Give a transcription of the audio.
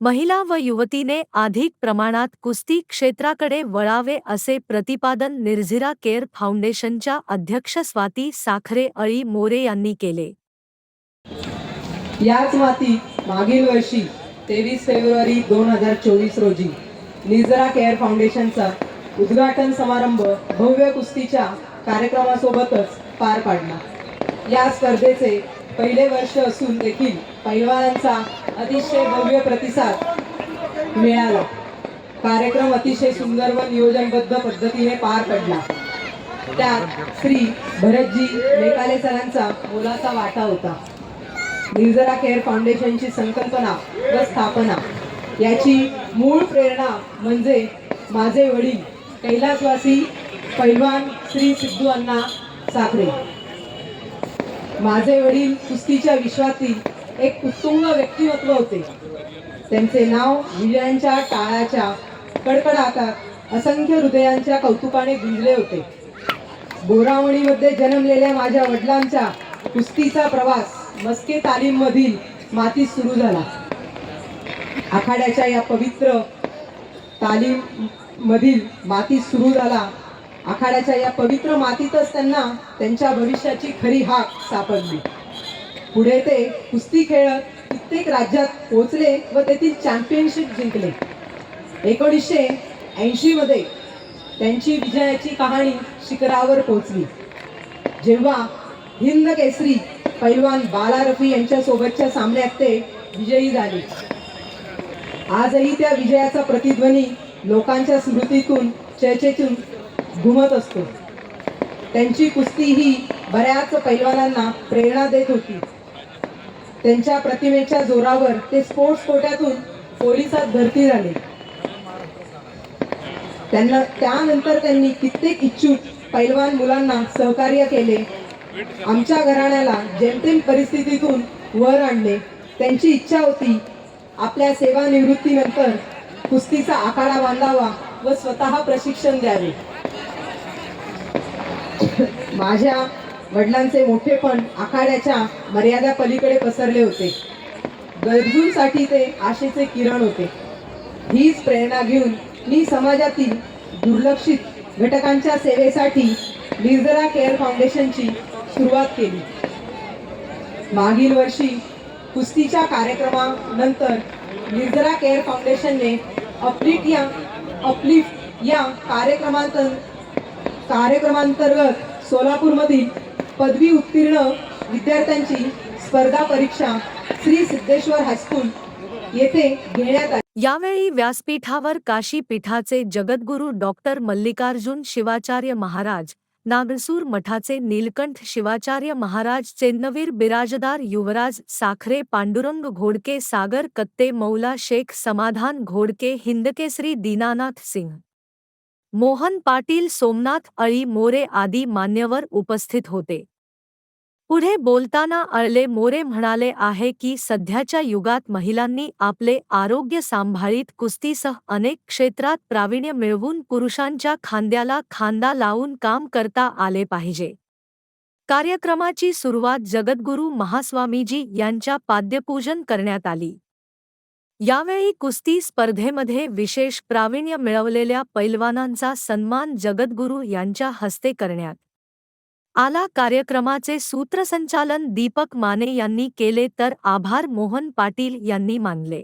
महिला व युवतीने अधिक प्रमाणात कुस्ती क्षेत्राकडे वळावे असे प्रतिपादन निर्झिरा केअर फाउंडेशनच्या अध्यक्ष स्वाती साखरे अळी मोरे यांनी केले. याच माती मागील वर्षी तेवीस फेब्रुवारी दोन हजार चोवीस रोजी निर्झरा केअर फाउंडेशनचा उद्घाटन समारंभ भव्य कुस्तीच्या कार्यक्रमासोबतच पार पाडला. या स्पर्धेचे पहिले वर्ष असून देखील पैलवानांचा अतिशय भव्य प्रतिसाद मिळाला. कार्यक्रम अतिशय सुंदर व नियोजनबद्ध पद्धतीने पार पडला. त्यात श्री भरतजी मेकाले सरांचा मोलाचा वाटा होता. निर्जरा केअर फाउंडेशनची संकल्पना व स्थापना याची मूळ प्रेरणा म्हणजे माझे वडील कैलासवासी पैलवान श्री सिद्धू अण्णा साखरे. माझे वडील कुस्तीच्या विश्वातील एक उत्तुंग व्यक्तिमत्व होते. त्यांचे नाव विजयांच्या टाळाच्या कडकडाटात असंख्य हृदयांच्या कौतुकाने गुंजले होते. बोरावणीमध्ये जन्मलेल्या माझ्या वडिलांच्या कुस्तीचा प्रवास मस्के तालीम मधील मातीत सुरू झाला. आखाड्याच्या या पवित्र तालीम मधील माती सुरू झाला. आखाड्याच्या या पवित्र मातीतच त्यांना त्यांच्या भविष्याची खरी हाक सापडली. पुढे ते कुस्ती खेळत कित्येक राज्यात पोहोचले व तेथील चॅम्पियनशिप जिंकले. एकोणीसशे ऐंशी मध्ये त्यांची विजयाची कहाणी शिखरावर पोहोचली. जेव्हा हिंद केसरी पैलवान बाला रफी यांच्या सोबतच्या सामन्यात ते विजयी झाले. आजही त्या विजयाचा प्रतिध्वनी लोकांच्या स्मृतीतून चर्चेतून घुमत असतो. त्यांची कुस्ती ही बऱ्याच पैलवानांना प्रेरणा देत होती. त्यांच्या प्रतिमेच्या जोरावर ते स्पोर्ट्स कोट्यातून पोलिसात भरती झाले. त्यांना त्यानंतर त्यांनी कित्येक इच्छुक पैलवान मुलांना सहकार्य केले. आमच्या घराण्याला जेमतेम परिस्थितीतून वर आणले. त्यांची इच्छा होती आपल्या सेवानिवृत्तीनंतर कुस्तीचा आखाडा बांधावा व स्वतः प्रशिक्षण द्यावे. माझ्या वडिलांचे मोठेपण आखाड्याच्या मर्यादा पलीकडे पसरले होते. गरजूंसाठी ते आशेचे किरण होते. हीच प्रेरणा घेऊन मी समाजातील दुर्लक्षित घटकांच्या सेवेसाठी निर्जरा केअर फाउंडेशनची सुरुवात केली. मागील वर्षी कुस्तीच्या कार्यक्रमानंतर निर्जरा केअर फाउंडेशनने अपलिट या अपलिफ्ट या कार्यक्रमांत कार्यक्रमांतर्गत सोलापूरमधील पदवी उत्तीर्ण विद्यार्थ्यांची स्पर्धा परीक्षा श्री सिद्धेश्वर हायस्कूल येथे घेण्यात आली. यावेळी व्यासपीठावर काशी पीठाचे जगद्गुरू डॉक्टर मल्लिकार्जुन शिवाचार्य महाराज नागसूर मठाचे नीलकंठ शिवाचार्य महाराज चेन्नवीर बिराजदार युवराज साखरे पांडुरंग घोडके सागर कत्ते मौला शेख समाधान घोडके हिंदकेसरी दीनानाथ सिंह. मोहन पाटील सोमनाथ अळी मोरे आदी मान्यवर उपस्थित होते. पुढे बोलताना अळले मोरे म्हणाले आहे की सध्याच्या युगात महिलांनी आपले आरोग्य सांभाळीत कुस्तीसह अनेक क्षेत्रात प्रावीण्य मिळवून पुरुषांच्या खांद्याला खांदा लावून काम करता आले पाहिजे. कार्यक्रमाची सुरुवात जगद्गुरू महास्वामीजी यांच्या पाद्यपूजन करण्यात आली. यावेळी कुस्ती स्पर्धेमध्ये विशेष प्रावीण्य मिळवलेल्या पैलवानांचा सन्मान जगद्गुरू यांच्या हस्ते करण्यात आला. कार्यक्रमाचे सूत्रसंचालन दीपक माने यांनी केले तर आभार मोहन पाटील यांनी मानले.